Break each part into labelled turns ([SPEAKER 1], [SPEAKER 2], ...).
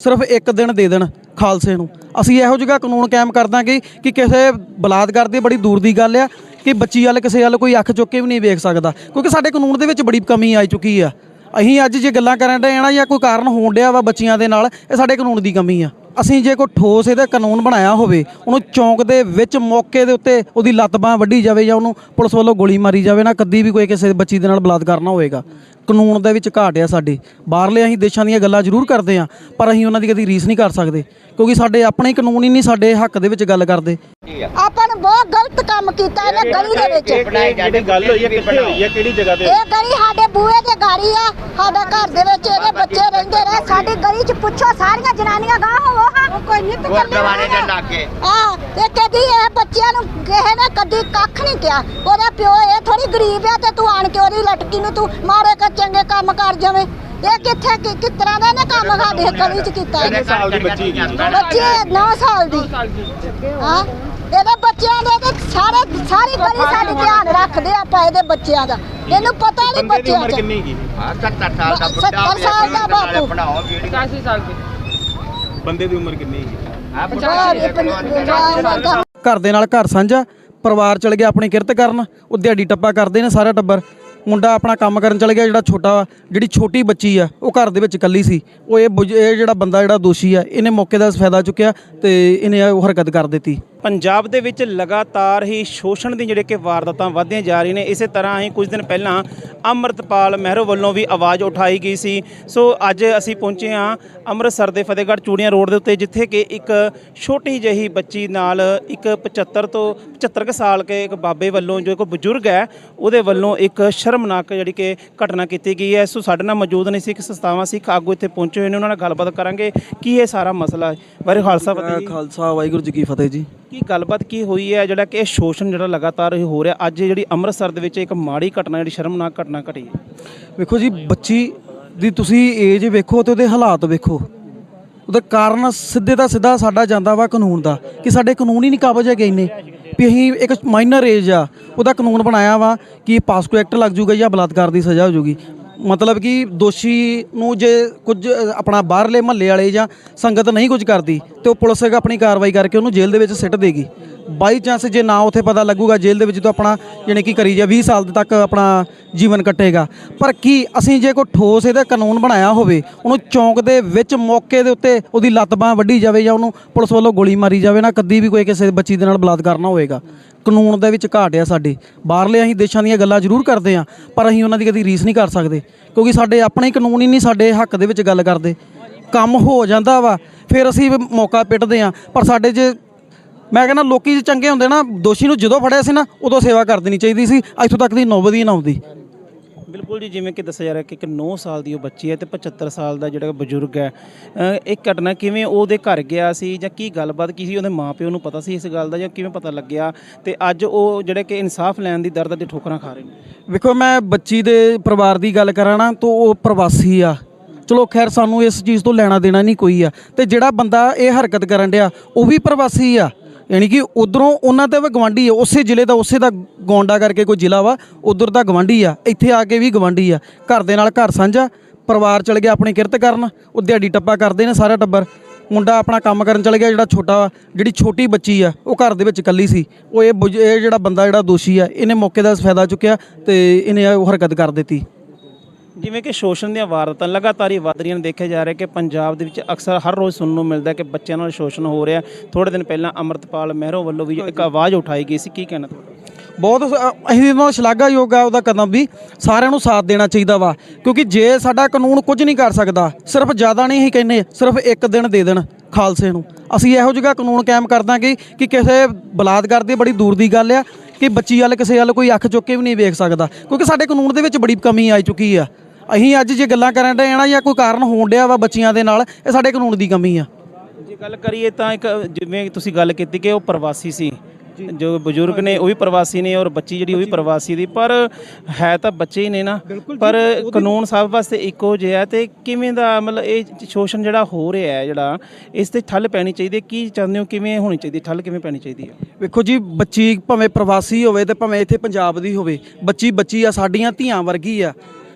[SPEAKER 1] ਸਿਰਫ ਇੱਕ ਦਿਨ ਦੇ ਦੇਣ ਖਾਲਸੇ ਨੂੰ। ਅਸੀਂ ਇਹੋ ਜਿਹਾ ਕਾਨੂੰਨ ਕਾਇਮ ਕਰ ਦਾਂਗੇ ਕਿ ਕਿਸੇ ਬਲਾਤਕਾਰ ਦੀ ਬੜੀ ਦੂਰ ਦੀ ਗੱਲ ਆ, ਕਿ ਬੱਚੀ ਵੱਲ ਕਿਸੇ ਵੱਲ ਕੋਈ ਅੱਖ ਚੁੱਕ ਕੇ ਵੀ ਨਹੀਂ ਵੇਖ ਸਕਦਾ। ਕਿਉਂਕਿ ਸਾਡੇ ਕਾਨੂੰਨ ਦੇ ਵਿੱਚ ਬੜੀ ਕਮੀ ਆਈ ਚੁੱਕੀ ਆ। ਅਸੀਂ ਅੱਜ ਜੇ ਗੱਲਾਂ ਕਰਨ ਡਏ ਆ ਜਾਂ ਕੋਈ ਕਾਰਨ ਹੋਣ ਡਿਆ ਵਾ ਬੱਚੀਆਂ ਦੇ ਨਾਲ, ਇਹ ਸਾਡੇ ਕਾਨੂੰਨ ਦੀ ਕਮੀ ਆ। ਅਸੀਂ ਜੇ ਕੋਈ ਠੋਸ ਇਹਦਾ ਕਾਨੂੰਨ ਬਣਾਇਆ ਹੋਵੇ ਉਹਨੂੰ ਚੌਂਕ ਦੇ ਵਿੱਚ ਮੌਕੇ ਦੇ ਉੱਤੇ ਉਹਦੀ ਲੱਤ ਬਾਂਹ ਵੱਢੀ ਜਾਵੇ ਜਾਂ ਉਹਨੂੰ ਪੁਲਿਸ ਵੱਲੋਂ ਗੋਲੀ ਮਾਰੀ ਜਾਵੇ ਨਾ ਕਦੀ ਵੀ ਕੋਈ ਕਿਸੇ ਬੱਚੀ ਦੇ ਨਾਲ ਬਲਾਤਕਾਰ ਨਾ ਹੋਏਗਾ ਕਾਨੂੰਨ ਦੇ ਵਿੱਚ ਘਾਟ ਆ ਸਾਡੇ। ਬਾਹਰਲੇ ਅਸੀਂ ਦੇਸ਼ਾਂ ਦੀਆਂ ਗੱਲਾਂ ਜ਼ਰੂਰ ਕਰਦੇ ਆ ਪਰ ਅਸੀਂ ਉਹਨਾਂ ਦੀ ਕਦੀ ਰੀਸ ਨਹੀਂ ਕਰ ਸਕਦੇ ਕਿਉਂਕਿ ਸਾਡੇ ਆਪਣੇ ਕਾਨੂੰਨ ਹੀ ਨਹੀਂ ਸਾਡੇ ਹੱਕ ਦੇ ਵਿੱਚ ਗੱਲ ਕਰਦੇ।
[SPEAKER 2] ਆਪਾਂ ਨੇ ਬਹੁਤ ਗਲਤ ਕੰਮ ਕੀਤਾ ਇਹਨੇ ਗਲੀ ਦੇ ਵਿੱਚ।
[SPEAKER 3] ਜਿਹੜੀ ਗੱਲ ਹੋਈ ਹੈ ਕਿੱਥੇ ਹੋਈ ਹੈ ਕਿਹੜੀ ਜਗ੍ਹਾ ਤੇ
[SPEAKER 2] ਇਹ ਗਲੀ ਸਾਡੇ ਬੂਹੇ ਤੇ ਗਾੜੀ ਆ ਸਾਡੇ ਘਰ ਦੇ ਵਿੱਚ ਇਹਦੇ ਬੱਚੇ ਰਹਿੰਦੇ ਰਹੇ ਸਾਡੀ ਗਲੀ 'ਚ ਪੁੱਛੋ ਸਾਰੀਆਂ ਜਨਾਨੀਆਂ ਨਿਤ
[SPEAKER 4] ਗੁਰਦੁਆਰੇ ਦੇ ਲਾਗੇ।
[SPEAKER 2] ਆ ਤੇ ਕਦੀ ਇਹ ਬੱਚਿਆਂ ਨੂੰ ਕਿਸੇ ਨੇ ਕਦੀ ਕੱਖ ਨਹੀਂ ਕਿਹਾ। ਉਹਦਾ ਪਿਓ ਇਹ ਥੋੜੀ ਗਰੀਬ ਆ ਤੇ ਤੂੰ ਆਣ ਕੇ ਉਹਦੀ ਲਟਕੀ ਨੂੰ ਤੂੰ ਮਾਰੇ ਕਰ ਚੰਗੇ ਕੰਮ ਕਰ ਜਾਵੇਂ। ਇਹ ਕਿੱਥੇ ਕਿ ਕਿਸ ਤਰ੍ਹਾਂ ਦਾ ਨੇ ਕੰਮ ਸਾਡੇ ਗਲੀ 'ਚ ਕੀਤਾ? ਇਹਨੇ?
[SPEAKER 3] ਸਾਲ ਦੀ ਬੱਚੀ
[SPEAKER 2] ਬੱਚੇ 9 ਸਾਲ ਦੀ। ਹਾਂ ਇਹਦੇ ਬੱਚਿਆਂ ਦੇ ਤੇ ਸਾਰੇ ਸਾਰੀ ਗਲੀ ਸਾਡੀ ਧਿਆਨ ਰੱਖਦੇ ਆਪਾਂ ਇਹਦੇ ਬੱਚਿਆਂ ਦਾ। ਇਹਨੂੰ ਪਤਾ ਨਹੀਂ
[SPEAKER 3] ਬੰਦੇ ਦੀ
[SPEAKER 2] ਬੱਚਿਆਂ
[SPEAKER 3] ਉਮਰ
[SPEAKER 2] ਦਾ
[SPEAKER 3] ਕਿੰਨੀ ਹੈਗੀ
[SPEAKER 4] ਹਾਂ 70 ਸਾਲ ਦਾ ਬੁੱਢਾ
[SPEAKER 2] 70 ਸਾਲ ਦਾ ਬਾਪੂ।
[SPEAKER 4] ਬਣਾਓ ਵੀਡੀਓ।
[SPEAKER 3] ਬੰਦੇ ਦੀ ਉਮਰ ਕਿੰਨੀ
[SPEAKER 4] ਹਾਂ
[SPEAKER 1] ਘਰ ਦੇ ਨਾਲ ਘਰ ਸਾਂਝਾ, ਪਰਿਵਾਰ ਚਲ ਗਿਆ ਆਪਣੀ ਕਿਰਤ ਕਰਨ, ਉਹ ਦਿਹਾੜੀ ਟੱਪਾ ਕਰਦੇ ਨੇ ਸਾਰਾ ਟੱਬਰ। ਮੁੰਡਾ ਆਪਣਾ ਕੰਮ ਕਰਨ ਚਲ ਗਿਆ ਜਿਹੜਾ ਛੋਟਾ ਜਿਹੜੀ ਛੋਟੀ ਬੱਚੀ ਆ, ਉਹ ਘਰ ਦੇ ਵਿੱਚ ਇਕੱਲੀ ਸੀ। ਉਹ ਇਹ ਬੁਝ- ਇਹ ਜਿਹੜਾ ਬੰਦਾ ਜਿਹੜਾ ਦੋਸ਼ੀ ਆ, ਇਹਨੇ ਮੌਕੇ ਦਾ ਫਾਇਦਾ ਚੁੱਕਿਆ ਤੇ ਇਹਨੇ ਉਹ ਹਰਕਤ ਕਰ ਦਿੱਤੀ।
[SPEAKER 5] ਪੰਜਾਬ ਦੇ ਵਿੱਚ ਲਗਾਤਾਰ ਹੀ ਸ਼ੋਸ਼ਣ ਦੀ ਜਿਹੜੇ ਕਿ ਵਾਰਦਾਤਾਂ ਵਧਦੀਆਂ ਜਾ ਰਹੀਆਂ ਨੇ ਇਸੇ ਤਰ੍ਹਾਂ ਹੀ ਕੁਝ ਦਿਨ ਪਹਿਲਾਂ ਅੰਮ੍ਰਿਤਪਾਲ ਮਹਿਰੋ ਵੱਲੋਂ ਵੀ ਆਵਾਜ਼ ਉਠਾਈ ਗਈ ਸੀ। ਸੋ ਅੱਜ ਅਸੀਂ ਪਹੁੰਚੇ ਹਾਂ ਅੰਮ੍ਰਿਤਸਰ ਦੇ ਫਤਿਹਗੜ੍ਹ ਚੂੜੀਆਂ ਰੋਡ ਦੇ ਉੱਤੇ ਜਿੱਥੇ ਕਿ ਇੱਕ ਛੋਟੀ ਜਿਹੀ ਬੱਚੀ ਨਾਲ ਇੱਕ 75 ਤੋਂ 75 ਕੁ ਸਾਲ ਕੇ ਇੱਕ ਬਾਬੇ ਵੱਲੋਂ ਜੋ ਇੱਕ ਬਜ਼ੁਰਗ ਹੈ ਉਹਦੇ ਵੱਲੋਂ ਇੱਕ ਸ਼ਰਮਨਾਕ ਜਿਹੜੀ ਕਿ ਘਟਨਾ ਕੀਤੀ ਗਈ ਹੈ। ਸੋ ਸਾਡੇ ਨਾਲ ਮੌਜੂਦ ਨਹੀਂ ਸਿੱਖ ਸੰਸਥਾਵਾਂ ਸਿੱਖ ਆਗੂ ਇੱਥੇ ਪਹੁੰਚੇ ਹੋਏ ਨੇ ਉਹਨਾਂ ਨਾਲ ਗੱਲਬਾਤ ਕਰਾਂਗੇ। ਕੀ ਇਹ ਸਾਰਾ ਮਸਲਾ ਹੈ? ਬਾਰੇ ਖਾਲਸਾ ਫਤਿਹ
[SPEAKER 1] ਖਾਲਸਾ ਵਾਹਿਗੁਰੂ ਜੀ ਕੀ ਫਤਿਹ ਜੀ।
[SPEAKER 5] ਕੀ ਗੱਲਬਾਤ ਕੀ ਹੋਈ ਹੈ? ਜਿਹੜਾ ਕਿ ਇਹ ਸ਼ੋਸ਼ਣ ਜਿਹੜਾ ਲਗਾਤਾਰ ਇਹ ਹੋ ਰਿਹਾ, ਅੱਜ ਜਿਹੜੀ ਅੰਮ੍ਰਿਤਸਰ ਦੇ ਵਿੱਚ ਇੱਕ ਮਾੜੀ ਘਟਨਾ, ਜਿਹੜੀ ਸ਼ਰਮਨਾਕ ਘਟਨਾ ਘਟੀ ਹੈ।
[SPEAKER 1] ਵੇਖੋ ਜੀ, ਬੱਚੀ ਦੀ ਤੁਸੀਂ ਏਜ ਵੇਖੋ ਤੇ ਉਹਦੇ ਹਾਲਾਤ ਵੇਖੋ। ਉਹਦਾ ਕਾਰਨ ਸਿੱਧੇ ਦਾ ਸਿੱਧਾ ਸਾਡਾ ਜਾਂਦਾ ਵਾ ਕਾਨੂੰਨ ਦਾ ਕਿ ਸਾਡੇ ਕਾਨੂੰਨ ਹੀ ਨਹੀਂ ਕਾਬਜ ਹੈਗੇ ਇੰਨੇ। ਵੀ ਅਸੀਂ ਇੱਕ ਮਾਈਨਰ ਏਜ ਆ, ਉਹਦਾ ਕਾਨੂੰਨ ਬਣਾਇਆ ਵਾ ਕਿ ਪਾਸਕੋ ਐਕਟ ਲੱਗ ਜੂਗਾ ਜਾਂ ਬਲਾਤਕਾਰ ਦੀ ਸਜ਼ਾ ਹੋ ਜੂਗੀ। ਮਤਲਬ ਕਿ ਦੋਸ਼ੀ ਨੂੰ ਜੇ ਕੁਝ ਆਪਣਾ ਬਾਹਰਲੇ ਮਹੱਲੇ ਵਾਲੇ ਜਾਂ ਸੰਗਤ ਨਹੀਂ ਕੁਝ ਕਰਦੀ, ਤੇ ਉਹ ਪੁਲਿਸ ਆਪਣੀ ਕਾਰਵਾਈ ਕਰਕੇ ਉਹਨੂੰ ਜੇਲ੍ਹ ਦੇ ਵਿੱਚ ਸਿੱਟ ਦੇਗੀ। ਬਾਈ ਚਾਂਸ ਜੇ ਨਾ ਉੱਥੇ ਪਤਾ ਲੱਗੂਗਾ, ਜੇਲ੍ਹ ਦੇ ਵਿੱਚ ਤਾਂ ਆਪਣਾ ਯਾਨੀ ਕਿ ਕਰੀ ਜਾ 20 ਸਾਲ ਤੱਕ ਆਪਣਾ ਜੀਵਨ ਕੱਟੇਗਾ। ਪਰ ਕੀ ਅਸੀਂ ਜੇ ਕੋਈ ਠੋਸ ਇਹਦਾ ਕਾਨੂੰਨ ਬਣਾਇਆ ਹੋਵੇ, ਉਹਨੂੰ ਚੌਂਕ ਦੇ ਵਿੱਚ ਮੌਕੇ ਦੇ ਉੱਤੇ ਉਹਦੀ ਲੱਤ ਬਾਂਹ ਵੱਢੀ ਜਾਵੇ ਜਾਂ ਉਹਨੂੰ ਪੁਲਿਸ ਵੱਲੋਂ ਗੋਲੀ ਮਾਰੀ ਜਾਵੇ, ਨਾ ਕਦੀ ਵੀ ਕੋਈ ਕਿਸੇ ਬੱਚੀ ਦੇ ਨਾਲ ਬਲਾਤਕਾਰ ਨਾ ਹੋਏਗਾ। ਕਾਨੂੰਨ ਦੇ ਵਿੱਚ ਘਾਟ ਆ ਸਾਡੇ। ਬਾਹਰਲੇ ਅਸੀਂ ਦੇਸ਼ਾਂ ਦੀਆਂ ਗੱਲਾਂ ਜ਼ਰੂਰ ਕਰਦੇ ਆ ਪਰ ਅਸੀਂ ਉਹਨਾਂ ਦੀ ਕਦੀ ਰੀਸ ਨਹੀਂ ਕਰ ਸਕਦੇ, ਕਿਉਂਕਿ ਸਾਡੇ ਆਪਣੇ ਕਾਨੂੰਨ ਹੀ ਨਹੀਂ ਸਾਡੇ ਹੱਕ ਦੇ ਵਿੱਚ ਗੱਲ ਕਰਦੇ। ਕੰਮ ਹੋ ਜਾਂਦਾ ਵਾ, ਫਿਰ ਅਸੀਂ ਮੌਕਾ ਪਿੱਟਦੇ ਆ ਪਰ ਸਾਡੇ ਜੇ ਮੈਂ ਕਹਿੰਦਾ ਲੋਕੀ ਚੰਗੇ ਹੁੰਦੇ ਨਾ, ਦੋਸ਼ੀ ਨੂੰ ਜਦੋਂ ਫੜਿਆ ਸੀ ਨਾ, ਉਦੋਂ ਸੇਵਾ ਕਰ ਦੇਣੀ ਚਾਹੀਦੀ ਸੀ, ਇੱਥੋਂ ਤੱਕ ਦੀ ਨੌਬਤ ਹੀ ਨਾ ਆਉਂਦੀ।
[SPEAKER 5] ਬਿਲਕੁਲ ਜੀ ਜਿਵੇਂ ਕਿ ਦੱਸਿਆ ਜਾ ਰਿਹਾ ਕਿ ਇੱਕ 9 ਸਾਲ ਦੀ ਉਹ ਬੱਚੀ ਹੈ ਤੇ 75 ਸਾਲ ਦਾ ਜਿਹੜਾ ਬਜ਼ੁਰਗ ਹੈ ਅ, ਇਹ ਘਟਨਾ ਕਿਵੇਂ ਉਹਦੇ ਘਰ ਗਿਆ ਸੀ ਜਾਂ ਕੀ ਗੱਲਬਾਤ ਕੀ ਸੀ ਉਹਦੇ ਮਾਪਿਓ ਨੂੰ ਪਤਾ ਸੀ ਇਸ ਗੱਲ ਦਾ ਜਾਂ ਕਿਵੇਂ ਪਤਾ ਲੱਗਿਆ ਤੇ ਅੱਜ ਉਹ ਜਿਹੜੇ ਕਿ ਇਨਸਾਫ ਲੈਣ ਦੀ ਦਰਦ ਅਤੇ ਠੋਕਰਾਂ ਖਾ ਰਹੇ ਨੇ?
[SPEAKER 1] ਵੇਖੋ ਮੈਂ ਬੱਚੀ ਦੇ ਪਰਿਵਾਰ ਦੀ ਗੱਲ ਕਰਾਂ ਨਾ ਤਾਂ ਉਹ ਪ੍ਰਵਾਸੀ ਆ। ਚਲੋ ਖੈਰ ਸਾਨੂੰ ਇਸ ਚੀਜ਼ ਤੋਂ ਲੈਣਾ ਦੇਣਾ ਨਹੀਂ ਕੋਈ ਆ। ਤੇ ਜਿਹੜਾ ਬੰਦਾ ਇਹ ਹਰਕਤ ਕਰਨ ਡਿਆ ਉਹ ਵੀ ਪ੍ਰਵਾਸੀ ਆ। ਯਾਨੀ ਕਿ ਉਧਰੋਂ ਉਹਨਾਂ ਦਾ ਵੀ ਗਵਾਂਢੀ ਆ, ਉਸੇ ਜ਼ਿਲ੍ਹੇ ਦਾ, ਉਸੇ ਦਾ ਗੌਂਡਾ ਕਰਕੇ ਕੋਈ ਜ਼ਿਲ੍ਹਾ ਵਾ, ਉਧਰ ਦਾ ਗਵਾਂਢੀ ਆ, ਇੱਥੇ ਆ ਕੇ ਵੀ ਗਵਾਂਢੀ ਆ। ਘਰ ਦੇ ਨਾਲ ਘਰ ਸਾਂਝਾ, ਪਰਿਵਾਰ ਚਲ ਗਿਆ ਆਪਣੀ ਕਿਰਤ ਕਰਨ, ਉਹ ਦਿਹਾੜੀ ਟੱਪਾ ਕਰਦੇ ਨੇ ਸਾਰਾ ਟੱਬਰ। ਮੁੰਡਾ ਆਪਣਾ ਕੰਮ ਕਰਨ ਚਲ ਗਿਆ ਜਿਹੜਾ ਛੋਟਾ ਜਿਹੜੀ ਛੋਟੀ ਬੱਚੀ ਆ, ਉਹ ਘਰ ਦੇ ਵਿੱਚ ਇਕੱਲੀ ਸੀ। ਉਹ ਇਹ ਬੁਝ- ਇਹ ਜਿਹੜਾ ਬੰਦਾ ਜਿਹੜਾ ਦੋਸ਼ੀ ਆ, ਇਹਨੇ ਮੌਕੇ ਦਾ ਫਾਇਦਾ ਚੁੱਕਿਆ ਤੇ ਇਹਨੇ ਉਹ ਹਰਕਤ ਕਰ ਦਿੱਤੀ।
[SPEAKER 5] ਜਿਵੇਂ ਕਿ ਸ਼ੋਸ਼ਣ ਦੀਆਂ ਵਾਰਦਾਤਾਂ ਲਗਾਤਾਰ ਹੀ ਵੱਧ ਰਹੀਆਂ ਨੇ, ਦੇਖਿਆ ਜਾ ਰਿਹਾ ਕਿ ਪੰਜਾਬ ਦੇ ਵਿੱਚ ਅਕਸਰ ਹਰ ਰੋਜ਼ ਸੁਣਨ ਨੂੰ ਮਿਲਦਾ ਕਿ ਬੱਚਿਆਂ ਨਾਲ ਸ਼ੋਸ਼ਣ ਹੋ ਰਿਹਾ। ਥੋੜੇ ਦਿਨ ਪਹਿਲਾਂ ਅੰਮ੍ਰਿਤਪਾਲ ਮਹਿਰੋ ਵੱਲੋਂ ਵੀ ਇੱਕ ਆਵਾਜ਼ ਉਠਾਈ ਗਈ ਸੀ। ਕੀ ਕਹਿਣਾ ਤੁਹਾਡਾ?
[SPEAKER 1] ਬਹੁਤ ਅਸੀਂ ਇਹਨਾਂ ਸ਼ਲਾਘਾਯੋਗ ਆ ਉਹਦਾ ਕਦਮ ਵੀ। ਸਾਰਿਆਂ ਨੂੰ ਸਾਥ ਦੇਣਾ ਚਾਹੀਦਾ ਵਾ, ਕਿਉਂਕਿ ਜੇ ਸਾਡਾ ਕਾਨੂੰਨ ਕੁਝ ਨਹੀਂ ਕਰ ਸਕਦਾ, ਸਿਰਫ ਜ਼ਿਆਦਾ ਨਹੀਂ ਹੀ ਕਹਿੰਦੇ, ਸਿਰਫ ਇੱਕ ਦਿਨ ਦੇ ਦੇਣ ਖਾਲਸੇ ਨੂੰ। ਅਸੀਂ ਇਹੋ ਜਿਹਾ ਕਾਨੂੰਨ ਕਾਇਮ ਕਰ ਦਾਂਗੇ ਕਿ ਕਿਸੇ ਬਲਾਤਕਾਰ ਦੀ ਬੜੀ ਦੂਰ ਦੀ ਗੱਲ ਆ, ਕਿ ਬੱਚੀ ਵਾਲ ਕਿਸੇ ਵੱਲ ਕੋਈ ਅੱਖ ਚੁੱਕ ਕੇ ਵੀ ਨਹੀਂ ਵੇਖ ਸਕਦਾ, ਕਿਉਂਕਿ ਸਾਡੇ ਕਾਨੂੰਨ ਦੇ ਵਿੱਚ ਬੜੀ ਕਮੀ ਆ ਚੁੱਕੀ ਆ। ਅਸੀਂ ਅੱਜ ਜੇ ਗੱਲਾਂ ਕਰਨ ਡਏ ਆ ਨਾ ਜਾਂ ਕੋਈ ਕਾਰਨ ਹੋਣ ਡਿਆ ਵਾ ਬੱਚੀਆਂ ਦੇ ਨਾਲ ਇਹ ਸਾਡੇ ਕਾਨੂੰਨ ਦੀ ਕਮੀ ਆ।
[SPEAKER 5] ਜੇ ਗੱਲ ਕਰੀਏ ਤਾਂ ਇੱਕ ਜਿਵੇਂ ਤੁਸੀਂ ਗੱਲ ਕੀਤੀ ਕਿ ਉਹ ਪ੍ਰਵਾਸੀ ਸੀ ਜੋ। ਬਜ਼ੁਰਗ ਨੇ ਉਹ ਵੀ ਪ੍ਰਵਾਸੀ ਨੇ ਔਰ ਬੱਚੀ ਜਿਹੜੀ ਉਹ ਵੀ ਪ੍ਰਵਾਸੀ ਦੀ ਪਰ ਹੈ ਤਾਂ ਬੱਚੇ ਹੀ ਨੇ ਨਾ। ਪਰ ਕਾਨੂੰਨ ਸਭ ਵਾਸਤੇ ਇੱਕੋ ਜਿਹਾ ਤੇ ਕਿਵੇਂ ਦਾ ਮਤਲਬ ਇਹ ਸ਼ੋਸ਼ਣ ਜਿਹੜਾ ਹੋ ਰਿਹਾ ਹੈ ਜਿਹੜਾ ਇਸ ਤੇ ਠੱਲ ਪੈਣੀ ਚਾਹੀਦੀ ਹੈ। ਕੀ ਚਾਹੁੰਦੇ ਹੋ ਕਿਵੇਂ ਹੋਣੀ ਚਾਹੀਦੀ ਠੱਲ ਕਿਵੇਂ ਪੈਣੀ ਚਾਹੀਦੀ ਹੈ?
[SPEAKER 1] ਵੇਖੋ ਜੀ ਬੱਚੀ ਭਾਵੇਂ ਪ੍ਰਵਾਸੀ ਹੋਵੇ ਤੇ ਭਾਵੇਂ ਇੱਥੇ ਪੰਜਾਬ ਦੀ ਹੋਵੇ ਬੱਚੀ ਬੱਚੀ ਆ ਸਾਡੀਆਂ ਧੀਆਂ ਵਰਗੀ ਆ।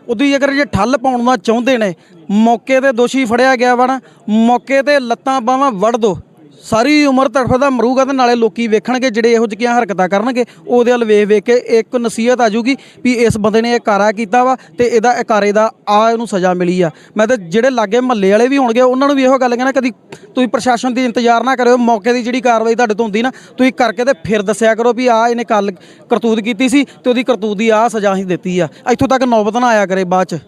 [SPEAKER 1] ਉਹਦੀ ਅਗਰ ਜੇ ਠੱਲ ਪਾਉਣਾ ਚਾਹੁੰਦੇ ਨੇ, ਮੌਕੇ ਤੇ ਦੋਸ਼ੀ ਫੜਿਆ ਗਿਆ ਵਾ ਨਾ, ਮੌਕੇ ਤੇ ਲੱਤਾਂ ਬਾਹਾਂ ਵੜ ਦੋ। ਸਾਰੀ ਉਮਰ ਤੜਫਦਾ ਮਰੂਗਾ ਤੇ ਨਾਲੇ ਲੋਕੀ ਵੇਖਣਗੇ, ਜਿਹੜੇ ਇਹੋ ਜਿਹੀਆਂ ਹਰਕਤਾਂ ਕਰਨਗੇ, ਉਹਦੇ ਵੱਲ ਵੇਖ ਵੇਖ ਕੇ ਇੱਕ ਨਸੀਹਤ ਆ ਜੂਗੀ ਵੀ ਇਸ ਬੰਦੇ ਨੇ ਇਹ ਕਾਰਾ ਕੀਤਾ ਵਾ ਤੇ ਇਹਦਾ ਇਹ ਦਾ ਆ ਇਹਨੂੰ ਸਜ਼ਾ ਮਿਲੀ ਆ। ਮੈਂ ਤਾਂ ਜਿਹੜੇ ਲਾਗੇ ਮਹੱਲੇ ਵਾਲੇ ਵੀ ਹੋਣਗੇ, ਉਹਨਾਂ ਨੂੰ ਵੀ ਇਹੋ ਗੱਲ ਕਹਿਣਾ, ਕਦੀ ਤੁਸੀਂ ਪ੍ਰਸ਼ਾਸਨ ਦੀ ਇੰਤਜ਼ਾਰ ਨਾ ਕਰਿਓ, ਮੌਕੇ ਦੀ ਜਿਹੜੀ ਕਾਰਵਾਈ ਤੁਹਾਡੇ ਤੋਂ ਹੁੰਦੀ ਨਾ, ਤੁਸੀਂ ਕਰਕੇ ਤੇ ਫਿਰ ਦੱਸਿਆ ਕਰੋ ਵੀ ਆ ਇਹਨੇ ਕੱਲ ਕਰਤੂਤ ਕੀਤੀ ਸੀ ਤੇ ਉਹਦੀ ਕਰਤੂਤ ਦੀ ਆ ਸਜ਼ਾ ਹੀ ਦਿੱਤੀ ਆ। ਇੱਥੋਂ ਤੱਕ ਨੌਬਤ ਨਾ ਆਇਆ ਕਰੇ ਬਾਅਦ ਚ।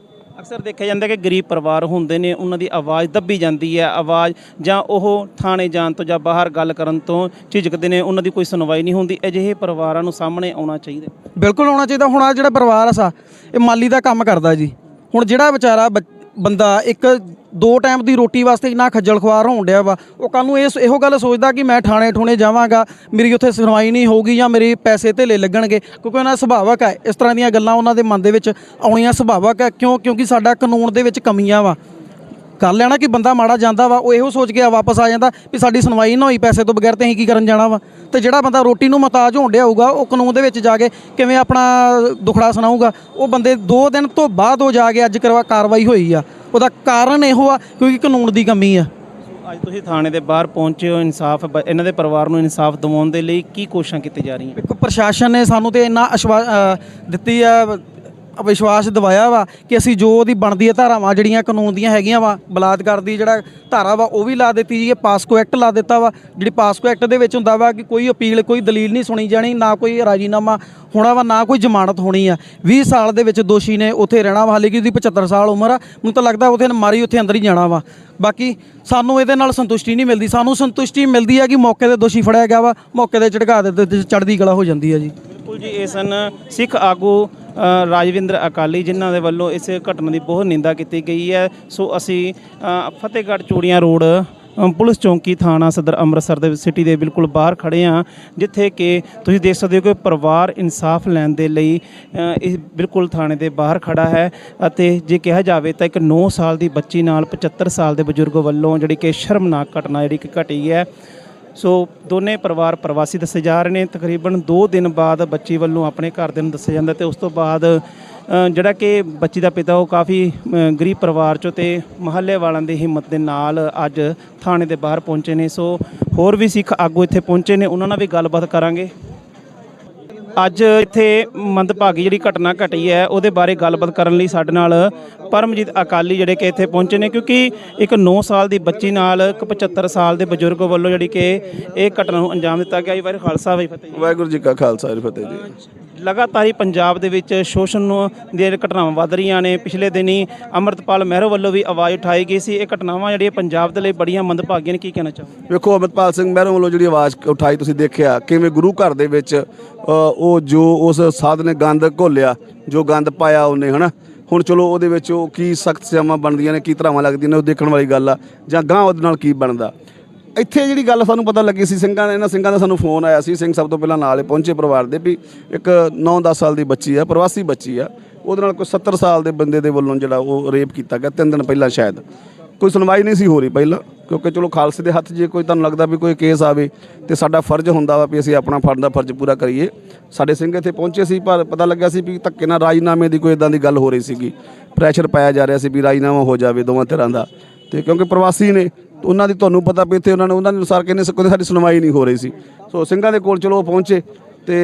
[SPEAKER 5] ਅਕਸਰ ਦੇਖਿਆ ਜਾਂਦਾ ਕਿ ਗਰੀਬ ਪਰਿਵਾਰ ਹੁੰਦੇ ਨੇ, ਉਹਨਾਂ ਦੀ ਆਵਾਜ਼ ਦੱਬੀ ਜਾਂਦੀ ਹੈ। ਆਵਾਜ਼ ਜਾਂ ਉਹ ਥਾਣੇ ਜਾਣ ਤੋਂ ਜਾਂ ਬਾਹਰ ਗੱਲ ਕਰਨ ਤੋਂ ਝਿਜਕਦੇ ਨੇ, ਉਹਨਾਂ ਦੀ ਕੋਈ ਸੁਣਵਾਈ ਨਹੀਂ ਹੁੰਦੀ। ਅਜਿਹੇ ਪਰਿਵਾਰਾਂ ਨੂੰ ਸਾਹਮਣੇ ਆਉਣਾ ਚਾਹੀਦਾ।
[SPEAKER 1] ਬਿਲਕੁਲ ਆਉਣਾ ਚਾਹੀਦਾ। ਹੁਣ ਆ ਜਿਹੜਾ ਪਰਿਵਾਰ ਆ ਸਾ, ਇਹ ਮਾਲੀ ਦਾ ਕੰਮ ਕਰਦਾ ਜੀ। ਹੁਣ ਜਿਹੜਾ ਵਿਚਾਰਾ ਬੱਚ- ਬੰਦਾ ਇੱਕ ਦੋ ਟਾਈਮ ਦੀ ਰੋਟੀ ਵਾਸਤੇ ਇੰਨਾ ਖੱਜਲ ਖੁਆਰ ਹੋਣ ਡਿਆ ਵਾ। ਉਹ ਕੱਲ ਨੂੰ ਇਸ ਇਹੋ ਗੱਲ ਸੋਚਦਾ ਕਿ ਮੈਂ ਥਾਣੇ ਠੂਣੇ ਜਾਵਾਂਗਾ, ਮੇਰੀ ਉੱਥੇ ਸੁਣਵਾਈ ਨਹੀਂ ਹੋਊਗੀ ਜਾਂ ਮੇਰੇ ਪੈਸੇ ਧੇਲੇ ਲੱਗਣਗੇ, ਕਿਉਂਕਿ ਉਹਨਾਂ ਦਾ ਸੁਭਾਵਕ ਹੈ। ਇਸ ਤਰ੍ਹਾਂ ਦੀਆਂ ਗੱਲਾਂ ਉਹਨਾਂ ਦੇ ਮਨ ਦੇ ਵਿੱਚ ਆਉਣੀਆਂ ਸੁਭਾਵਕ ਹੈ। ਕਿਉਂ? ਕਿਉਂਕਿ ਸਾਡਾ ਕਾਨੂੰਨ ਦੇ ਵਿੱਚ ਕਮੀਆਂ ਵਾ। ਕਰ ਲੈਣਾ ਕਿ ਬੰਦਾ ਮਾੜਾ ਜਾਂਦਾ ਵਾ ਉਹ ਇਹੋ ਸੋਚ ਕੇ ਵਾਪਸ ਆ ਜਾਂਦਾ ਵੀ ਸਾਡੀ ਸੁਣਵਾਈ ਨਾ ਹੋਈ ਪੈਸੇ ਤੋਂ ਬਗੈਰ ਤੇ ਅਸੀਂ ਕੀ ਕਰਨ ਜਾਣਾ ਵਾ। ਤੇ ਜਿਹੜਾ ਬੰਦਾ ਰੋਟੀ ਨੂੰ ਮਤਾਜ ਹੋਣ ਡਿਆ ਹੋਊਗਾ ਉਹ ਕਾਨੂੰਨ ਦੇ ਵਿੱਚ ਜਾ ਕੇ ਕਿਵੇਂ ਆਪਣਾ ਦੁਖੜਾ ਸੁਣਾਊਗਾ ਉਹ ਬੰਦੇ 2 ਦਿਨ ਤੋਂ ਬਾਅਦ ਉਹ ਜਾ ਕੇ ਅੱਜ ਕਰਵਾ ਕਾਰਵਾਈ ਹੋਈ ਆ। ਉਹਦਾ ਕਾਰਨ ਇਹੋ ਆ ਕਿਉਂਕਿ ਕਾਨੂੰਨ ਦੀ ਕਮੀ ਆ।
[SPEAKER 5] ਅੱਜ ਤੁਸੀਂ ਥਾਣੇ ਦੇ ਬਾਹਰ ਪਹੁੰਚੇ ਹੋ ਇਨਸਾਫ ਇਹਨਾਂ ਦੇ ਪਰਿਵਾਰ ਨੂੰ ਇਨਸਾਫ ਦਿਵਾਉਣ ਦੇ ਲਈ ਕੀ ਕੋਸ਼ਿਸ਼ਾਂ ਕੀਤੀਆਂ ਜਾ ਰਹੀਆਂ?
[SPEAKER 1] ਵੇਖੋ ਪ੍ਰਸ਼ਾਸਨ ਨੇ ਸਾਨੂੰ ਤੇ ਇੰਨਾ ਅਸ਼ਵਾ ਦਿੱਤੀ ਆ ਵਿਸ਼ਵਾਸ ਦਿਵਾਇਆ ਵਾ ਕਿ ਅਸੀਂ ਜੋ ਉਹਦੀ ਬਣਦੀ ਹੈ ਧਾਰਾਵਾਂ ਜਿਹੜੀਆਂ ਕਾਨੂੰਨ ਦੀਆਂ ਹੈਗੀਆਂ ਵਾ, ਬਲਾਤਕਾਰ ਦੀ ਜਿਹੜਾ ਧਾਰਾ ਵਾ, ਉਹ ਵੀ ਲਾ ਦਿੱਤੀ ਜੀ, ਇਹ ਪਾਸਕੋ ਐਕਟ ਲਾ ਦਿੱਤਾ ਵਾ। ਜਿਹੜੀ ਪਾਸਕੋ ਐਕਟ ਦੇ ਵਿੱਚ ਹੁੰਦਾ ਵਾ ਕਿ ਕੋਈ ਅਪੀਲ, ਕੋਈ ਦਲੀਲ ਨਹੀਂ ਸੁਣੀ ਜਾਣੀ, ਨਾ ਕੋਈ ਰਾਜੀਨਾਮਾ ਹੋਣਾ ਵਾ, ਨਾ ਕੋਈ ਜ਼ਮਾਨਤ ਹੋਣੀ ਆ। 20 ਸਾਲ ਦੇ ਵਿੱਚ ਦੋਸ਼ੀ ਨੇ ਉੱਥੇ ਰਹਿਣਾ ਵਾ, ਹਾਲੇ ਕਿ ਉਹਦੀ 75 ਸਾਲ ਉਮਰ ਆ। ਮੈਨੂੰ ਤਾਂ ਲੱਗਦਾ ਉਹਦੇ ਮਾਰੀ, ਉੱਥੇ ਅੰਦਰ ਹੀ ਜਾਣਾ ਵਾ। ਬਾਕੀ ਸਾਨੂੰ ਇਹਦੇ ਨਾਲ ਸੰਤੁਸ਼ਟੀ ਨਹੀਂ ਮਿਲਦੀ। ਸਾਨੂੰ ਸੰਤੁਸ਼ਟੀ ਮਿਲਦੀ ਆ ਕਿ ਮੌਕੇ ਤੇ ਦੋਸ਼ੀ ਫੜਿਆ ਗਿਆ ਵਾ, ਮੌਕੇ ਤੇ ਝੜਕਾ ਦੇ ਤੇ ਚੜ੍ਹਦੀ ਕਲਾ ਹੋ ਜਾਂਦੀ ਆ ਜੀ।
[SPEAKER 5] ਬਿਲਕੁਲ ਜੀ, ਇਹ ਸਨ ਸਿੱਖ ਆਗੂ ਰਾਜਵਿੰਦਰ ਅਕਾਲੀ ਜਿਨ੍ਹਾਂ ਦੇ ਵੱਲੋਂ ਇਸ ਘਟਨਾ ਦੀ ਬਹੁਤ ਨਿੰਦਾ ਕੀਤੀ ਗਈ ਹੈ। ਸੋ ਅਸੀਂ ਫਤਿਹਗੜ੍ਹ ਚੂੜੀਆਂ ਰੋਡ ਪੁਲਿਸ ਚੌਂਕੀ ਥਾਣਾ ਸਦਰ ਅੰਮ੍ਰਿਤਸਰ ਦੇ ਸਿਟੀ ਦੇ ਬਿਲਕੁਲ ਬਾਹਰ ਖੜੇ ਆ ਜਿੱਥੇ ਕਿ ਤੁਸੀਂ ਦੇਖ ਸਕਦੇ ਹੋ ਕਿ ਪਰਿਵਾਰ ਇਨਸਾਫ ਲੈਣ ਦੇ ਲਈ ਅ, ਇਹ ਬਿਲਕੁਲ ਥਾਣੇ ਦੇ ਬਾਹਰ ਖੜਾ ਹੈ ਅਤੇ ਜੇ ਕਿਹਾ ਜਾਵੇ ਤਾਂ ਇੱਕ 9 ਸਾਲ ਦੀ ਬੱਚੀ ਨਾਲ 75 ਸਾਲ ਦੇ ਬਜ਼ੁਰਗ ਵੱਲੋਂ ਜਿਹੜੀ ਕਿ ਸ਼ਰਮਨਾਕ ਘਟਨਾ ਜਿਹੜੀ ਕਿ ਘਟੀ ਹੈ। ਸੋ ਦੋਨੇ ਪਰਿਵਾਰ ਪ੍ਰਵਾਸੀ ਦੱਸੇ ਜਾ ਰਹੇ ਨੇ। ਤਕਰੀਬਨ 2 ਦਿਨ ਬਾਅਦ ਬੱਚੀ ਵੱਲੋਂ ਆਪਣੇ ਘਰ ਦੇ ਨੂੰ ਦੱਸਿਆ ਜਾਂਦਾ ਤੇ ਉਸ ਤੋਂ ਬਾਅਦ ਜਿਹੜਾ ਕਿ ਬੱਚੀ ਦਾ ਪਿਤਾ, ਉਹ ਕਾਫੀ ਗਰੀਬ ਪਰਿਵਾਰ ਚੋਂ ਤੇ ਮਹੱਲੇ ਵਾਲਿਆਂ ਦੀ ਹਿੰਮਤ ਦੇ ਨਾਲ ਅੱਜ ਥਾਣੇ ਦੇ ਬਾਹਰ ਪਹੁੰਚੇ ਨੇ। ਸੋ ਹੋਰ ਵੀ ਸਿੱਖ ਆਗੂ ਇੱਥੇ ਪਹੁੰਚੇ ਨੇ। ਉਹਨਾਂ ਨਾਲ ਵੀ ਗੱਲਬਾਤ ਕਰਾਂਗੇ। ਅੱਜ ਇੱਥੇ ਮੰਦਭਾਗੀ ਜਿਹੜੀ ਘਟਨਾ ਘਟੀ ਹੈ, ਉਹਦੇ ਬਾਰੇ ਗੱਲਬਾਤ ਕਰਨ ਲਈ ਸਾਡੇ ਨਾਲ ਪਰਮਜੀਤ ਅਕਾਲੀ ਜਿਹੜੇ ਕਿ ਇੱਥੇ ਪਹੁੰਚੇ ਨੇ, ਕਿਉਂਕਿ ਇੱਕ 9 ਸਾਲ ਦੀ ਬੱਚੀ ਨਾਲ ਇੱਕ 75 ਸਾਲ ਦੇ ਬਜ਼ੁਰਗ ਵੱਲੋਂ ਜਿਹੜੀ ਕਿ ਇਹ ਘਟਨਾ ਨੂੰ ਅੰਜਾਮ ਦਿੱਤਾ ਗਿਆ। ਜੀ, ਵਾਹਿਗੁਰੂ ਖਾਲਸਾ, ਵਾਹਿਗੁਰੂ ਫਤਿਹ।
[SPEAKER 6] ਵਾਹਿਗੁਰੂ ਜੀ ਕਾ ਖਾਲਸਾ ਜੀ ਫਤਿਹ ਜੀ।
[SPEAKER 5] ਲਗਾਤਾਰ ਹੀ ਪੰਜਾਬ ਦੇ ਵਿੱਚ ਸ਼ੋਸ਼ਣ ਦੀਆਂ ਘਟਨਾਵਾਂ ਵੱਧ ਰਹੀਆਂ ਨੇ, ਪਿਛਲੇ ਦਿਨੀ ਅਮਰਤਪਾਲ ਮਹਿਰੋ ਵੱਲੋਂ ਵੀ ਆਵਾਜ਼ ਉਠਾਈ ਗਈ ਸੀ। ਇਹ ਘਟਨਾਵਾਂ ਜਿਹੜੀਆਂ ਪੰਜਾਬ ਦੇ ਲਈ ਬੜੀਆਂ ਮੰਦਭਾਗੀਆਂ ਨੇ, ਕੀ ਕਹਿਣਾ ਚਾਹੋ
[SPEAKER 6] ਵੇਖੋ ਅਮਰਪਾਲ ਸਿੰਘ ਮਹਿਰੋ ਵੱਲੋਂ ਜਿਹੜੀ ਆਵਾਜ਼ ਉਠਾਈ ਤੁਸੀਂ ਦੇਖਿਆ, ਕਿਵੇਂ ਗੁਰੂ ਘਰ ਦੇ ਵਿੱਚ ਉਹ ਜੋ ਉਸ ਸਾਧ ਨੇ ਗੰਦ ਘੋਲਿਆ, ਜੋ ਗੰਦ ਪਾਇਆ ਉਹਨੇ, ਹਨਾ? ਹੁਣ ਚਲੋ ਉਹਦੇ ਵਿੱਚ ਉਹ ਕੀ ਸਖਤ ਸਿਆਮਾਂ ਬਣਦੀਆਂ ਨੇ, ਕੀ ਧਰਾਵਾਂ ਲੱਗਦੀਆਂ ਨੇ, ਉਹ ਦੇਖਣ ਵਾਲੀ ਗੱਲ ਆ। ਜਾਂ ਗਾਂ ਉਹਦੇ ਨਾਲ ਕੀ ਬਣਦਾ? ਇੱਥੇ ਜਿਹੜੀ ਗੱਲ ਸਾਨੂੰ ਪਤਾ ਲੱਗੀ ਸੀ, ਸਿੰਘਾਂ ਨੇ, ਇਹਨਾਂ ਸਿੰਘਾਂ ਦਾ ਸਾਨੂੰ ਫੋਨ ਆਇਆ ਸੀ। ਸਿੰਘ ਸਭ ਤੋਂ ਪਹਿਲਾਂ ਨਾਲ ਪਹੁੰਚੇ ਪਰਿਵਾਰ ਦੇ ਵੀ ਇੱਕ 9-10 ਸਾਲ ਦੀ ਬੱਚੀ ਆ, ਪ੍ਰਵਾਸੀ ਬੱਚੀ ਆ। ਉਹਦੇ ਨਾਲ ਕੋਈ 70 ਸਾਲ ਦੇ ਬੰਦੇ ਦੇ ਵੱਲੋਂ ਜਿਹੜਾ ਉਹ ਰੇਪ ਕੀਤਾ ਗਿਆ, ਤਿੰਨ ਦਿਨ ਪਹਿਲਾਂ ਸ਼ਾਇਦ। ਕੋਈ ਸੁਣਵਾਈ ਨਹੀਂ ਸੀ ਹੋ ਰਹੀ ਪਹਿਲਾਂ, ਕਿਉਂਕਿ ਚਲੋ ਖਾਲਸੇ ਦੇ ਹੱਥ ਜੇ ਕੋਈ ਤੁਹਾਨੂੰ ਲੱਗਦਾ ਵੀ ਕੋਈ ਕੇਸ ਆਵੇ ਤੇ ਸਾਡਾ ਫਰਜ਼ ਹੁੰਦਾ ਵਾ ਵੀ ਅਸੀਂ ਆਪਣਾ ਫਰਜ਼ ਦਾ ਫਰਜ਼ ਪੂਰਾ ਕਰੀਏ। ਸਾਡੇ ਸਿੰਘ ਇੱਥੇ ਪਹੁੰਚੇ ਸੀ, ਪਰ ਪਤਾ ਲੱਗਿਆ ਸੀ ਵੀ ਧੱਕੇ ਨਾਲ ਰਾਜਨਾਮੇ ਦੀ ਕੋਈ ਇਦਾਂ ਦੀ ਗੱਲ ਹੋ ਰਹੀ ਸੀਗੀ। ਪ੍ਰੈਸ਼ਰ ਪਾਇਆ ਜਾ ਰਿਹਾ ਸੀ ਵੀ ਰਾਜਨਾਮਾ ਹੋ ਜਾਵੇ ਦੋਵਾਂ ਧਿਰਾਂ ਦਾ। ਤੇ ਕਿਉਂਕਿ ਪ੍ਰਵਾਸੀ ਨੇ ਉਹਨਾਂ ਦੀ ਤੁਹਾਨੂੰ ਪਤਾ ਵੀ ਇੱਥੇ ਉਹਨਾਂ ਨੇ ਉਹਨਾਂ ਦੇ ਅਨੁਸਾਰ ਕਹਿੰਦੇ ਕੋਈ ਸਾਡੀ ਸੁਣਵਾਈ ਨਹੀਂ ਹੋ ਰਹੀ ਸੀ। ਸੋ ਸਿੰਘਾਂ ਦੇ ਕੋਲ ਚਲੋ ਉਹ ਪਹੁੰਚੇ ਤੇ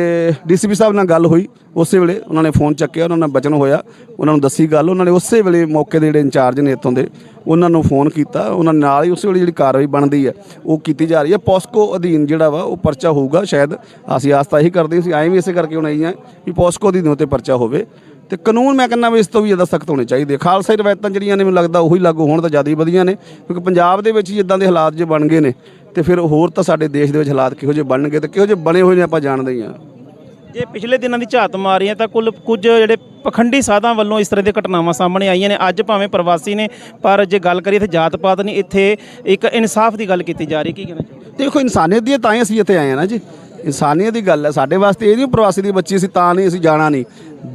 [SPEAKER 6] ਡੀਸੀਪੀ ਸਾਹਿਬ ਨਾਲ ਗੱਲ ਹੋਈ। ਉਸੇ ਵੇਲੇ ਉਹਨਾਂ ਨੇ ਫੋਨ ਚੱਕਿਆ, ਉਹਨਾਂ ਨਾਲ ਬਚਨ ਹੋਇਆ। ਉਹਨਾਂ ਨੂੰ ਦੱਸੀ ਗੱਲ, ਉਹਨਾਂ ਨੇ ਉਸੇ ਵੇਲੇ ਮੌਕੇ ਦੇ ਜਿਹੜੇ ਇੰਚਾਰਜ ਨੇ ਇੱਥੋਂ ਦੇ, ਉਹਨਾਂ ਨੂੰ ਫੋਨ ਕੀਤਾ। ਉਹਨਾਂ ਨਾਲ ਹੀ ਉਸੇ ਵੇਲੇ ਜਿਹੜੀ ਕਾਰਵਾਈ ਬਣਦੀ ਹੈ, ਉਹ ਕੀਤੀ ਜਾ ਰਹੀ ਹੈ। ਪੋਸਕੋ ਅਧੀਨ ਜਿਹੜਾ ਵਾ, ਉਹ ਪਰਚਾ ਹੋਊਗਾ ਸ਼ਾਇਦ। ਅਸੀਂ ਆਸਤਾ ਇਹੀ ਕਰਦੇ ਸੀ ਐਂ ਵੀ ਇਸੇ ਕਰਕੇ ਹੁਣ ਆਈ ਹਾਂ ਵੀ ਪੋਸਕੋ ਅਧੀਨ ਉੱਤੇ ਪਰਚਾ ਹੋਵੇ। ਤੇ ਕਾਨੂੰਨ ਮੈਂ ਕਹਿੰਦਾ ਵੀ ਇਸ ਤੋਂ ਵੀ ਜ਼ਿਆਦਾ ਸਖਤ ਹੋਣੇ ਚਾਹੀਦੇ ਖਾਲਸਾ ਰਵਾਇਤਾਂ ਜਿਹੜੀਆਂ ਨੇ ਮੈਨੂੰ ਲੱਗਦਾ ਉਹੀ ਲਾਗੂ ਹੋਣ ਤਾਂ ਜ਼ਿਆਦਾ ਹੀ ਵਧੀਆ ਨੇ ਕਿਉਂਕਿ ਪੰਜਾਬ ਦੇ ਵਿੱਚ ਹੀ ਇਦਾਂ ਦੇ ਹਾਲਾਤ ਜੇ ਬਣ ਗਏ ਨੇ ਤੇ ਫਿਰ ਹੋਰ ਤਾਂ ਸਾਡੇ ਦੇਸ਼ ਦੇ ਵਿੱਚ ਹਾਲਾਤ ਕਿਹੋ ਜਿਹੇ ਬਣਨਗੇ ਤੇ ਕਿਹੋ ਜਿਹੇ ਬਣੇ ਹੋਏ ਨੇ ਆਪਾਂ ਜਾਣਦੇ ਹੀ ਹਾਂ।
[SPEAKER 5] ਜੇ ਪਿਛਲੇ ਦਿਨਾਂ ਦੀ ਝਾਤ ਮਾਰੀਆਂ ਤਾਂ ਕੁੱਲ ਕੁਝ ਜਿਹੜੇ ਪਖੰਡੀ ਸਾਧਾਂ ਵੱਲੋਂ ਇਸ ਤਰ੍ਹਾਂ ਦੀਆਂ ਘਟਨਾਵਾਂ ਸਾਹਮਣੇ ਆਈਆਂ ਨੇ। ਅੱਜ ਭਾਵੇਂ ਪ੍ਰਵਾਸੀ ਨੇ ਪਰ ਜੇ ਗੱਲ ਕਰੀਏ ਤਾਂ ਜਾਤ ਪਾਤ ਨਹੀਂ ਇੱਥੇ ਇੱਕ ਇਨਸਾਫ ਦੀ ਗੱਲ ਕੀਤੀ ਜਾ ਰਹੀ ਕੀ ਕਹਿਣਾ ਚਾਹੁੰਦੇ
[SPEAKER 6] ਦੇਖੋ ਇਨਸਾਨੀਅਤ ਦੀ ਤਾਂ ਹੀ ਅਸੀਂ ਇੱਥੇ ਆਏ ਹਾਂ ਨਾ ਜੀ। ਇਨਸਾਨੀਅਤ ਦੀ ਗੱਲ ਹੈ, ਸਾਡੇ ਵਾਸਤੇ ਇਹ ਨਹੀਂ ਪ੍ਰਵਾਸੀ ਦੀ ਬੱਚੀ ਅਸੀਂ ਤਾਂ ਨਹੀਂ, ਅਸੀਂ ਜਾਣਾ ਨਹੀਂ।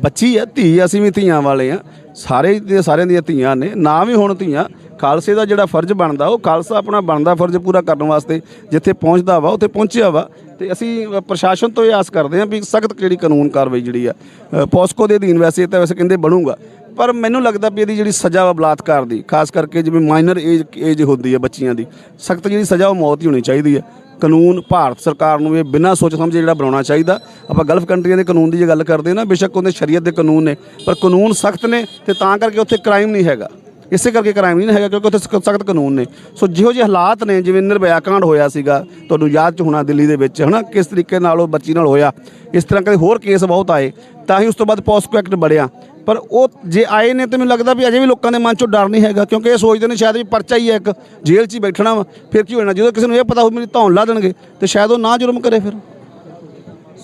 [SPEAKER 6] ਬੱਚੀ ਹੈ, ਧੀ ਅਸੀਂ ਵੀ ਧੀਆਂ ਵਾਲੇ ਆ ਸਾਰੇ ਦੇ ਸਾਰਿਆਂ ਦੀਆਂ ਧੀਆਂ ਨੇ, ਨਾ ਵੀ ਹੁਣ ਧੀਆਂ। ਖਾਲਸੇ ਦਾ ਜਿਹੜਾ ਫਰਜ਼ ਬਣਦਾ, ਉਹ ਖਾਲਸਾ ਆਪਣਾ ਬਣਦਾ ਫਰਜ਼ ਪੂਰਾ ਕਰਨ ਵਾਸਤੇ, ਜਿੱਥੇ ਪਹੁੰਚਦਾ ਵਾ, ਉੱਥੇ ਪਹੁੰਚਿਆ ਵਾ। ਤੇ ਅਸੀਂ ਪ੍ਰਸ਼ਾਸਨ ਤੋਂ ਇਹ ਆਸ ਕਰਦੇ ਹਾਂ ਵੀ ਸਖਤ ਜਿਹੜੀ ਕਾਨੂੰਨ ਕਾਰਵਾਈ ਜਿਹੜੀ ਆ ਪੋਸਕੋ ਦੇ ਅਧੀਨ ਵੈਸੇ ਤਾਂ ਵੈਸੇ ਕਹਿੰਦੇ ਬਣੂਗਾ। ਪਰ ਮੈਨੂੰ ਲੱਗਦਾ ਵੀ ਇਹਦੀ ਜਿਹੜੀ ਸਜ਼ਾ ਵਾ ਬਲਾਤਕਾਰ ਦੀ, ਖਾਸ ਕਰਕੇ ਜਿਵੇਂ ਮਾਈਨਰ ਏਜ ਏਜ ਹੁੰਦੀ ਹੈ ਬੱਚੀਆਂ ਦੀ, ਸਖਤ ਜਿਹੜੀ ਸਜ਼ਾ ਉਹ ਮੌਤ ਹੀ ਹੋਣੀ ਚਾਹੀਦੀ ਹੈ ਕਾਨੂੰਨ ਭਾਰਤ ਸਰਕਾਰ ਨੂੰ ਇਹ ਬਿਨਾਂ ਸੋਚ ਸਮਝੇ ਜਿਹੜਾ ਬਣਾਉਣਾ ਚਾਹੀਦਾ। ਆਪਾਂ ਗਲਫ ਕੰਟਰੀਆਂ ਦੇ ਕਾਨੂੰਨ ਦੀ ਜੇ ਗੱਲ ਕਰਦੇ ਹਾਂ ਨਾ, ਬੇਸ਼ੱਕ ਉਹਦੇ ਸ਼ਰੀਅਤ ਦੇ ਕਾਨੂੰਨ ਨੇ, ਪਰ ਕਾਨੂੰਨ ਸਖਤ ਨੇ ਤੇ ਤਾਂ ਕਰਕੇ ਉੱਥੇ ਕ੍ਰਾਈਮ ਨਹੀਂ ਹੈਗਾ। ਇਸੇ ਕਰਕੇ ਕ੍ਰਾਈਮ ਨਹੀਂ ਹੈਗਾ ਕਿਉਂਕਿ ਉੱਥੇ ਸਖਤ ਕਾਨੂੰਨ ਨੇ। ਸੋ ਜਿਹੋ ਜਿਹੇ ਹਾਲਾਤ ਨੇ, ਜਿਵੇਂ ਨਿਰਭਇਆ ਕਾਂਡ ਹੋਇਆ ਸੀਗਾ, ਤੁਹਾਨੂੰ ਯਾਦ ਚ ਹੋਣਾ ਦਿੱਲੀ ਦੇ ਵਿੱਚ, ਹਨਾ? ਕਿਸ ਤਰੀਕੇ ਨਾਲ ਉਹ ਬੱਚੀ ਨਾਲ ਹੋਇਆ, ਇਸ ਤਰ੍ਹਾਂ ਕਦੇ ਹੋਰ ਕੇਸ ਬਹੁਤ ਆਏ, ਤਾਂ ਹੀ ਉਸ ਤੋਂ ਬਾਅਦ ਪੋਸਕੋ ਐਕਟ ਬੜਿਆ ਪਰ ਉਹ ਜੇ ਆਏ ਨੇ ਤੇ ਮੈਨੂੰ ਲੱਗਦਾ ਵੀ ਅਜੇ ਵੀ ਲੋਕਾਂ ਦੇ ਮਨ ਚੋਂ ਡਰ ਨਹੀਂ ਹੈਗਾ, ਕਿਉਂਕਿ ਇਹ ਸੋਚਦੇ ਨੇ ਸ਼ਾਇਦ ਵੀ ਪਰਚਾ ਹੀ ਹੈ ਇੱਕ ਜੇਲ੍ਹ 'ਚ ਹੀ ਬੈਠਣਾ ਵਾ, ਫਿਰ ਕੀ ਹੋਣਾ? ਜਦੋਂ ਕਿਸੇ ਨੂੰ ਇਹ ਪਤਾ ਹੋ ਮੇਰੀ ਧੌਣ ਲਾ ਦੇਣਗੇ ਤੇ ਸ਼ਾਇਦ ਉਹ ਨਾ ਜੁਰਮ ਕਰੇ ਫਿਰ।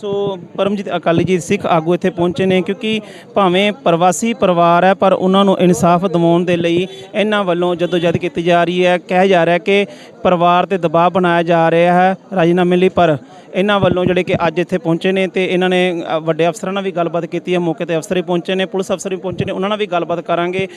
[SPEAKER 5] ਸੋ ਪਰਮਜੀਤ, ਅਕਾਲੀ ਜੀ ਸਿੱਖ ਆਗੂ ਇੱਥੇ ਪਹੁੰਚੇ ਨੇ ਕਿਉਂਕਿ ਭਾਵੇਂ ਪ੍ਰਵਾਸੀ ਪਰਿਵਾਰ ਹੈ, ਪਰ ਉਹਨਾਂ ਨੂੰ ਇਨਸਾਫ ਦਿਵਾਉਣ ਦੇ ਲਈ ਇਹਨਾਂ ਵੱਲੋਂ ਜਦੋਜਹਿਦ ਕੀਤੀ ਜਾ ਰਹੀ ਹੈ। ਕਿਹਾ ਜਾ ਰਿਹਾ ਕਿ ਪਰਿਵਾਰ ਤੇ ਦਬਾਅ ਬਣਾਇਆ ਜਾ ਰਿਹਾ ਹੈ ਰਾਜੀਨਾਮੇ ਲਈ, ਪਰ ਇਹਨਾਂ ਵੱਲੋਂ ਜਿਹੜੇ ਕਿ ਅੱਜ ਇੱਥੇ ਪਹੁੰਚੇ ਨੇ ਤੇ ਇਹਨਾਂ ਨੇ ਵੱਡੇ ਅਫਸਰਾਂ ਨਾਲ ਵੀ ਗੱਲਬਾਤ ਕੀਤੀ ਹੈ। ਮੌਕੇ ਤੇ ਅਫਸਰ ਵੀ ਪਹੁੰਚੇ ਨੇ, ਪੁਲਿਸ ਅਫਸਰ ਵੀ ਪਹੁੰਚੇ ਨੇ, ਉਹਨਾਂ ਨਾਲ ਵੀ ਗੱਲਬਾਤ ਕਰਾਂਗੇ।